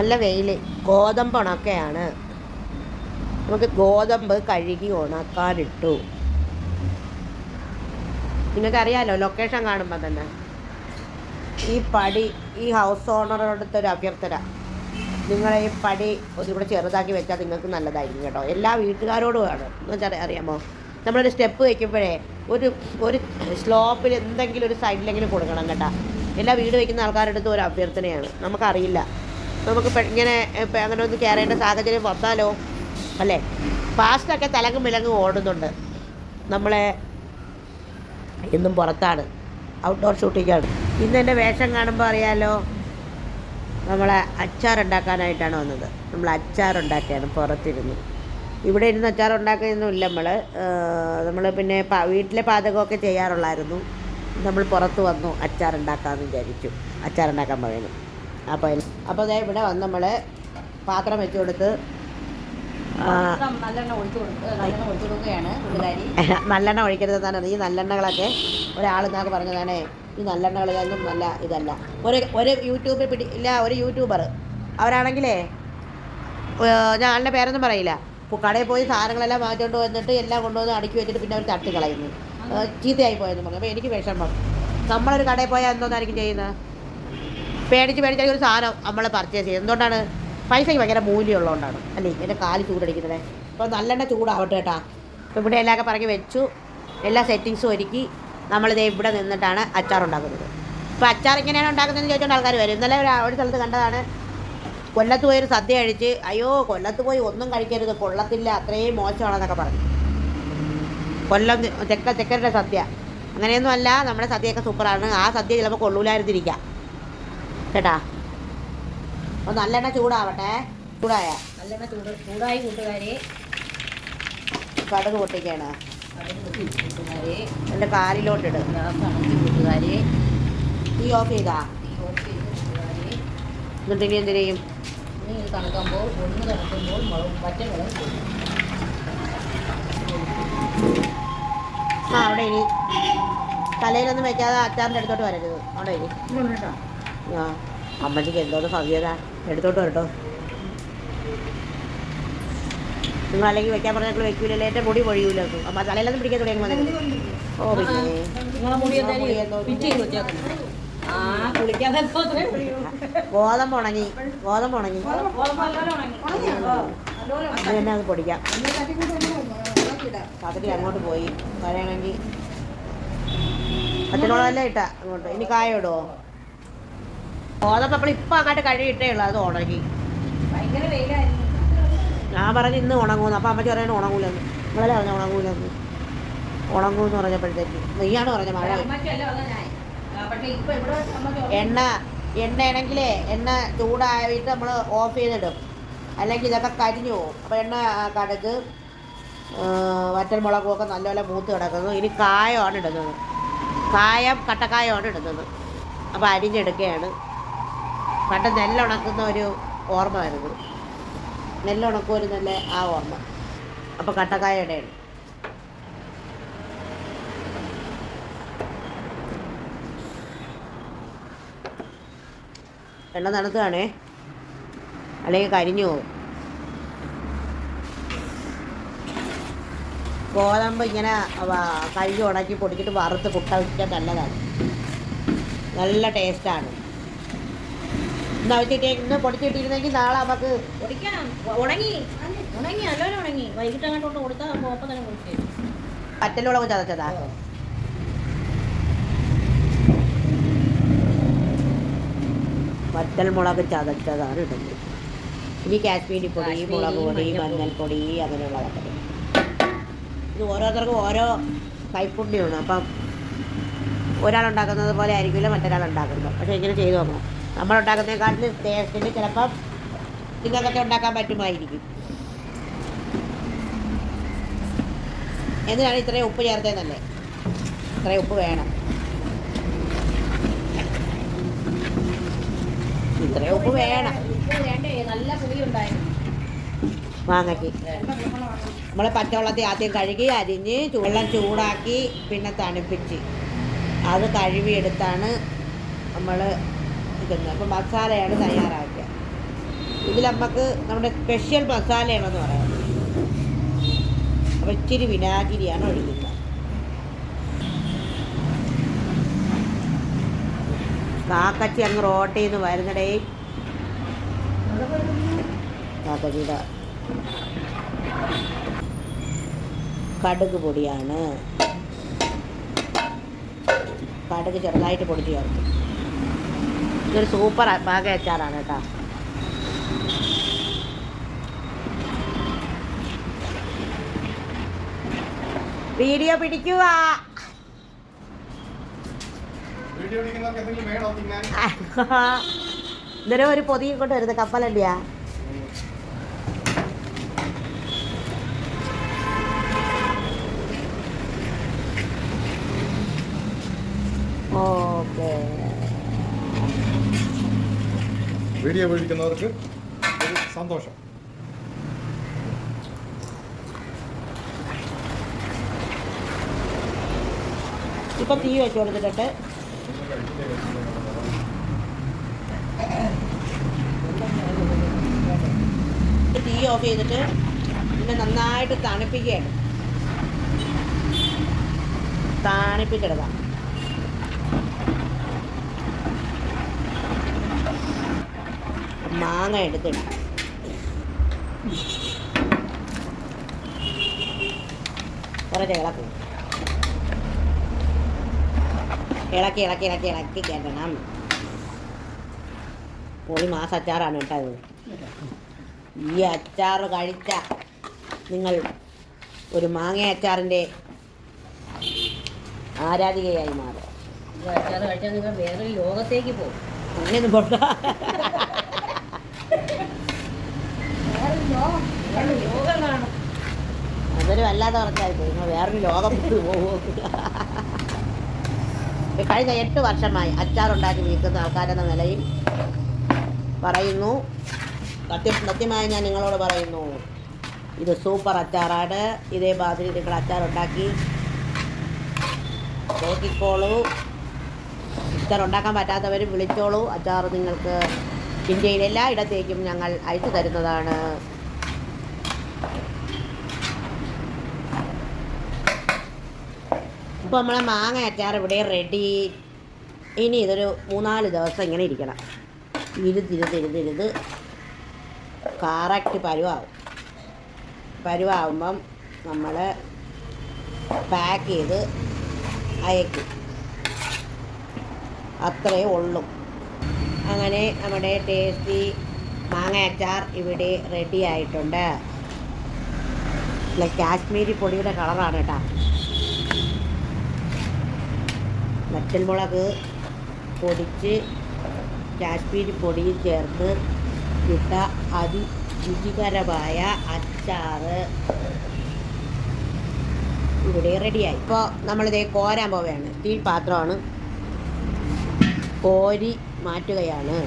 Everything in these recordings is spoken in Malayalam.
നല്ല വെയിൽ ഗോതമ്പ് ഉണക്കയാണ് നമുക്ക് ഗോതമ്പ് കഴുകി ഉണക്കാനിട്ടു. നിങ്ങൾക്കറിയാലോ ലൊക്കേഷൻ കാണുമ്പോൾ തന്നെ. ഈ പടി ഈ ഹൗസ് ഓണറോടത്തെ ഒരു അഭ്യർത്ഥന. നിങ്ങൾ ഈ പടി ഒന്നുകൂടെ ചെറുതാക്കി വെച്ചാൽ നിങ്ങൾക്ക് നല്ലതായിരിക്കും കേട്ടോ. എല്ലാ വീട്ടുകാരോടുമാണ് എന്ന് വെച്ചാൽ അറിയാമോ? നമ്മളൊരു സ്റ്റെപ്പ് വയ്ക്കുമ്പോഴേ ഒരു ഒരു സ്ലോപ്പിൽ എന്തെങ്കിലും ഒരു സൈഡിലെങ്കിലും കൊടുക്കണം കേട്ടോ. എല്ലാ വീട് വയ്ക്കുന്ന ആൾക്കാരുടെ അടുത്തും ഒരു അഭ്യർത്ഥനയാണ്. നമുക്കറിയില്ല. നമുക്ക് ഇങ്ങനെ അങ്ങനെ ഒന്ന് കയറേണ്ട സാഹചര്യം വന്നാലോ? അല്ലേ? ഫാസ്റ്റൊക്കെ തലങ്ങും വിലങ്ങും ഓടുന്നുണ്ട്. നമ്മളെ ഇന്നും പുറത്താണ്. ഔട്ട്ഡോർ ഷൂട്ടിങ്ങാണ് ഇന്ന് എന്റെ വേഷം കാണുമ്പോൾ അറിയാലോ? നമ്മളെ അച്ചാർ ഉണ്ടാക്കാനായിട്ടാണ് വന്നത്. നമ്മൾ അച്ചാർ പുറത്തിരുന്നു. ഇവിടെ ഇരുന്ന് അച്ചാർ ഉണ്ടാക്കുന്നൊന്നുമില്ല നമ്മൾ നമ്മൾ പിന്നെ വീട്ടിലെ പാചകമൊക്കെ ചെയ്യാറുള്ളായിരുന്നു. നമ്മൾ പുറത്ത് വന്നു അച്ചാർ ഉണ്ടാക്കാമെന്ന് വിചാരിച്ചു. അച്ചാർ ഉണ്ടാക്കാൻ പറയുന്നു. അപ്പോൾ അപ്പോൾ ദേ ഇവിടെ വന്ന് നമ്മൾ പാത്രം വെച്ച് കൊടുത്ത് നല്ലെണ്ണ ഒഴിച്ചു നല്ലെണ്ണ കൊടുക്കുകയാണ് നല്ലെണ്ണ ഒഴിക്കരുതെന്നാണ് ഈ നല്ലെണ്ണകളൊക്കെ ഒരാൾ പറഞ്ഞു പറഞ്ഞതാണേ ഈ നല്ലെണ്ണകളൊന്നും നല്ല ഇതല്ല. ഒരു ഒരു യൂട്യൂബിൽ പിടി ഇല്ല ഒരു യൂട്യൂബർ അവരാണെങ്കിലേ ആളുടെ പേരൊന്നും പറയില്ല. കടയിൽ പോയി സാധനങ്ങളെല്ലാം വാങ്ങിച്ചുകൊണ്ട് വന്നിട്ട് എല്ലാം കൊണ്ടുവന്ന് അടുക്കി വെച്ചിട്ട് പിന്നെ അവർ തട്ടി കളയുന്നു. ചീത്തയായി പോയെന്ന് പറഞ്ഞു. അപ്പോൾ എനിക്ക് വിഷമം. നമ്മളൊരു കടയിൽ പോയാൽ എന്തോന്നായിരിക്കും ചെയ്യുന്നത്? പേടിച്ച് പേടിച്ചാൽ ഒരു സാധനം നമ്മൾ പർച്ചേസ് ചെയ്യും എന്തുകൊണ്ടാണ്? പൈസയ്ക്ക് ഭയങ്കര മൂല്യമുള്ളതുകൊണ്ടാണ്. അല്ലേ? എന്റെ കാൽ ചൂടടിക്കുന്നത്. അപ്പോൾ നല്ലെണ്ണ ചൂടാവട്ടെ കേട്ടാ. അപ്പോൾ ഇവിടെ എല്ലാമൊക്കെ പറഞ്ഞ് വെച്ചു. എല്ലാ സെറ്റിങ്സും ഒരുക്കി. നമ്മളിതേ ഇവിടെ നിന്നിട്ടാണ് അച്ചാർ ഉണ്ടാക്കുന്നത്. അപ്പോൾ അച്ചാർ എങ്ങനെയാണ് ഉണ്ടാക്കുന്നത് എന്ന് ചോദിച്ചുകൊണ്ട് ആൾക്കാർ വരും. ഇന്നലെ ഒരു സ്ഥലത്ത് കണ്ടതാണ്. കൊല്ലത്ത് പോയി ഒരു സദ്യ കഴിച്ച് അയ്യോ കൊല്ലത്ത് പോയി ഒന്നും കഴിക്കരുത് കൊള്ളത്തില്ല അത്രയും മോശമാണെന്നൊക്കെ പറഞ്ഞു. കൊല്ലം തെക്ക തെക്കരുടെ സദ്യ. അങ്ങനെയൊന്നും അല്ല നമ്മുടെ സദ്യയൊക്കെ സൂപ്പറാണ് ആ സദ്യ ചിലപ്പോൾ കൊള്ളൂലായിരുന്നിരിക്കാം. കേട്ടാ? അപ്പോൾ നല്ലെണ്ണ ചൂടാവട്ടെ. ചൂടായ? നല്ലെണ്ണ ചൂട് ചൂടായി കൂട്ടുകാരി. കടുക് പൊട്ടിക്കാണ്. കൂട്ടുകാരി. എന്റെ കാലിലോട്ടിട് കൂട്ടുകാരി. തീ ഓഫ് ചെയ്താ? എന്നിട്ട് ഇനി എന്ത് ചെയ്യും? ഇനി ഇത് തണുക്കുമ്പോൾ ഒന്ന് തണുക്കുമ്പോൾ മുളകും പച്ച മുളക്. ആ അവിടെ ഇനി. തലയിലൊന്നും വെക്കാതെ അച്ചാറിന്റെ അടുത്തോട്ട് വരരുത്. അവിടെ ഇനി കേട്ടോ. അമ്മച്ചിക്ക് എന്തോന്ന് ഭവ്യത എടുത്തോട്ട് വരട്ടോ. നിങ്ങൾ അല്ലെങ്കിൽ വെക്കാൻ പറഞ്ഞാൽ വെക്കൂലല്ലേ? എന്റെ മുടി പൊഴിയൂലോ അപ്പം തലയിലൊന്നും പിടിക്കാൻ തുടങ്ങി ഓ പിന്നെ. ഗോതമ്പ് ഉണങ്ങി. ഗോതമ്പ് ഉണങ്ങി. ഉണങ്ങി. അത് തന്നെ അത് പൊടിക്കാം. പകുതി അങ്ങോട്ട് പോയി. പറയണമെങ്കിൽ പച്ചമുളകല്ലേ ഇട്ട അങ്ങോട്ട്. ഇനി കായ ഇടുമോ ഗോതമ്പ് നമ്മൾ ഇപ്പം അങ്ങോട്ട് കഴുകിയിട്ടേ ഉള്ളൂ അത് ഉണങ്ങി. ഞാൻ പറഞ്ഞു ഇന്ന് ഉണങ്ങൂന്ന് അപ്പം അമ്മച്ചി പറയുന്നത് ഉണങ്ങൂലെന്ന്. ഇവളല്ലേ പറഞ്ഞ ഉണങ്ങൂലെന്ന്. ഉണങ്ങൂന്ന് പറഞ്ഞപ്പോഴത്തേക്ക്. നീയാണ് പറഞ്ഞ മഴ. അമ്മയ്ക്ക് എണ്ണ എണ്ണയാണെങ്കിലേ എണ്ണ ചൂടായിട്ട് നമ്മൾ ഓഫ് ചെയ്തിടും. അല്ലെങ്കിൽ ഇതൊക്കെ കരിഞ്ഞു പോകും. അപ്പോൾ എണ്ണ കടുക്ക് വറ്റൽമുളകും ഒക്കെ നല്ലപോലെ മൂത്ത് കിടക്കുന്നു. ഇനി കായമാണ് ഇടുന്നത്. കായം കട്ടക്കായമാണ് ഇടുന്നത്. അപ്പോൾ അരിഞ്ഞെടുക്കുകയാണ്. പണ്ട് നെല്ലുണക്കുന്ന ഒരു ഓർമ്മ വരുന്നു നല്ല ആ ഓർമ്മ. അപ്പോൾ കട്ടക്കായ ഇടയുണ്ട് എണ്ണ നടത്തുകയാണേ അല്ലെങ്കിൽ കരിഞ്ഞു പോകും. ഗോതമ്പ് ഇങ്ങനെ കഴുകി ഉണക്കി പൊടിച്ചിട്ട് വറുത്ത് പുട്ട വെച്ചാൽ നല്ലതാണ്. നല്ല ടേസ്റ്റാണ്. ഇന്ന് പൊടിച്ചിട്ടിരുന്നെങ്കിൽ നാളെ നമുക്ക് പൊടിക്കാം ഉണങ്ങി. ഉണങ്ങി. നല്ലോണം ഉണങ്ങി. വൈകിട്ട് അങ്ങോട്ട് കൊടുത്താൽ ഒപ്പം തന്നെ കൊടുക്കേ പറ്റലുളവ് ചതച്ചതാ. വറ്റൽമുളക് ചതച്ചതാണ് ഇടുന്നത്. ഇനി കാശ്മീരി പൊടി മുളക് പൊടി മഞ്ഞൾപ്പൊടി. അങ്ങനെയുള്ളതൊക്കെ. ഇത് ഓരോരുത്തർക്കും ഓരോ കൈപ്പുണ്യമാണ് അപ്പം ഒരാളുണ്ടാക്കുന്നത് പോലെ ആയിരിക്കില്ല മറ്റൊരാൾ ഉണ്ടാക്കുന്നത് പക്ഷേ ഇങ്ങനെ ചെയ്തു നോക്കണം. നമ്മൾ ഉണ്ടാക്കുന്നതിനെക്കാട്ടിൽ ടേസ്റ്റിന് ചിലപ്പം നിങ്ങൾക്കൊക്കെ ഉണ്ടാക്കാൻ പറ്റുമായിരിക്കും. എന്തിനാണ് ഇത്രയും ഉപ്പ് ചേർത്തതെന്നല്ലേ ഇത്രയും ഉപ്പ് വേണം. ഇത്രയും ഉപ്പ് വേണം. മാങ്ങയ്ക്ക് നമ്മൾ പച്ചവെള്ളത്തിൽ ആദ്യം കഴുകി അരിഞ്ഞ് വെള്ളം ചൂടാക്കി പിന്നെ തണുപ്പിച്ച്. അത് കഴുകിയെടുത്താണ് നമ്മൾ ഇടുന്നത് അപ്പം മസാലയാണ് തയ്യാറാക്കുക ഇതിൽ നമുക്ക് നമ്മുടെ സ്പെഷ്യൽ മസാലയാണെന്ന് പറയാം. അപ്പോൾ ഇച്ചിരി വിനാഗിരിയാണ് ഒഴിക്കുന്നത്. കാക്കച്ചി അങ്ങ് റോട്ടിൽ നിന്ന് വരുന്നിടേ. കാക്കച്ചിയുടെ കടുക് പൊടിയാണ്. കടുക് ചെറുതായിട്ട് പൊടിച്ച് ചേർക്കും. ഇതൊരു സൂപ്പർ പാക അച്ചാറാണ് കേട്ടോ. വീഡിയോ പിടിക്കുക. ഇതൊരു ഒരു പൊതിയും കൊണ്ട് വരുന്നത് കപ്പലണ്ടിയാ ഓക്കെ വീഡിയോ വീഴിക്കുന്നവർക്ക് ഒരു സന്തോഷം. ഇപ്പൊ തീ വെച്ച് കൊടുത്തിട്ടെ തീ ഓഫ് ചെയ്തിട്ട് പിന്നെ നന്നായിട്ട് തണുപ്പിക്കുകയാണ്. തണുപ്പിച്ചെടുക്കാം. മാങ്ങ എടുത്തിടാം. കുറച്ച് ഇളക്കും. ഇളക്കി ഇളക്കി ഇളക്കി ഇളക്കി കേട്ടണം പോയി മാസ അച്ചാറാണ് കേട്ടോ ഇത്. ഈ അച്ചാർ കഴിച്ച നിങ്ങൾ ഒരു മാങ്ങ അച്ചാറിന്റെ ആരാധികയായി മാറും. ഈ അച്ചാറ് കഴിച്ചാൽ നിങ്ങൾ വേറൊരു ലോകത്തേക്ക് പോകും. അങ്ങനെ പോണ്ട വേറൊരു ലോകം കാണും അതൊരു വല്ലാതെ പറഞ്ഞാൽ പോയി വേറൊരു ലോകം പോകും കഴിഞ്ഞ എട്ട് വർഷമായി അച്ചാറുണ്ടാക്കി വിൽക്കുന്ന ആൾക്കാരെന്ന നിലയിൽ പറയുന്നു. സത്യം സത്യമായി ഞാൻ നിങ്ങളോട് പറയുന്നു. ഇത് സൂപ്പർ അച്ചാറാണ്. ഇതേ മാതിരി നിങ്ങൾ അച്ചാറുണ്ടാക്കി നോക്കിക്കോളൂ. അച്ചാർ ഉണ്ടാക്കാൻ പറ്റാത്തവർ വിളിച്ചോളൂ. അച്ചാർ നിങ്ങൾക്ക് ഇന്ത്യയിലെല്ലായിടത്തേക്കും ഞങ്ങൾ അയച്ചു തരുന്നതാണ്. ഇപ്പോൾ നമ്മളെ മാങ്ങ അച്ചാർ ഇവിടെ റെഡി ഇനി ഇതൊരു മൂന്നാൽ ദിവസം ഇങ്ങനെ ഇരിക്കണം. ഇരുതിരുതിരുതിരുത് കറക്റ്റ് പരുവാകും പരുവാകുമ്പം നമ്മൾ പാക്ക് ചെയ്ത് അയക്കും. അത്രയേ ഉള്ളൂ. അങ്ങനെ നമ്മുടെ ടേസ്റ്റി മാങ്ങ അച്ചാർ ഇവിടെ റെഡി ആയിട്ടുണ്ട്. കാശ്മീരി പൊടിയുടെ കളറാണ് കേട്ടോ. വറ്റൽമുളക് പൊടിച്ച് കാശ്മീരി പൊടി ചേർത്ത് ഇട്ട അതി രുചികരമായ അച്ചാറ് ഇവിടെ റെഡിയായി ഇപ്പോൾ നമ്മളിതേ കോരാൻ പോവുകയാണ്. തീ പാത്രമാണ്. കോരി മാറ്റുകയാണ്.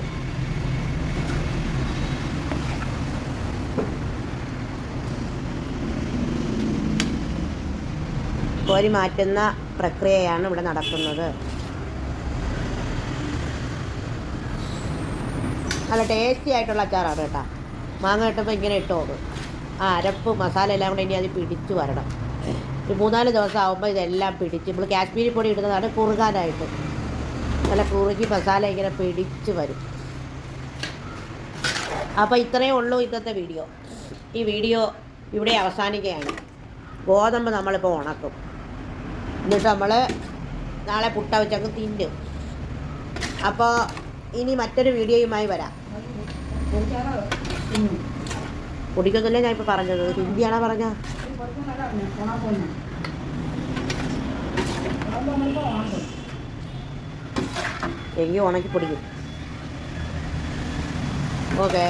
കോരി മാറ്റുന്ന പ്രക്രിയയാണ് ഇവിടെ നടക്കുന്നത്. നല്ല ടേസ്റ്റി ആയിട്ടുള്ള അച്ചാറാണ് കേട്ടോ. മാങ്ങ ഇട്ടപ്പോൾ ഇങ്ങനെ ഇട്ട് ആ അരപ്പ് മസാല എല്ലാം കൂടെ ഇനി അത് പിടിച്ച് വരണം. ഒരു മൂന്നാൽ ദിവസം ആകുമ്പോൾ ഇതെല്ലാം പിടിച്ച് നമ്മൾ കാശ്മീരി പൊടി ഇടുന്നതാണ് കുറുകാനായിട്ട്. നല്ല കുറുകി മസാല ഇങ്ങനെ പിടിച്ച് വരും. അപ്പോൾ ഇത്രയേ ഉള്ളൂ ഇന്നത്തെ വീഡിയോ. ഈ വീഡിയോ ഇവിടെ അവസാനിക്കുകയാണ്. ഗോതമ്പ് നമ്മളിപ്പോൾ ഉണക്കും. എന്നിട്ട് നമ്മൾ നാളെ പുട്ട വെച്ചങ്ങ് തിന്നും. അപ്പോൾ ഇനി മറ്റൊരു വീഡിയോയുമായി വരാം. കുടിക്കൊന്നുമില്ല ഞാൻ ഇപ്പോൾ പറഞ്ഞത്? ഹിന്ദിയാണോ പറഞ്ഞ? എങ്കിൽ ഉണക്കി പൊടിക്കും. ഓക്കെ.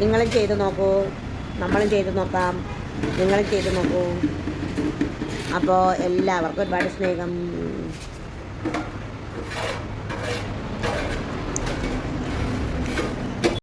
നിങ്ങളും ചെയ്ത് നോക്കൂ. നമ്മളും ചെയ്ത് നോക്കാം. നിങ്ങളും ചെയ്ത് നോക്കൂ. അപ്പോൾ എല്ലാവർക്കും ഒരുപാട് സ്നേഹം.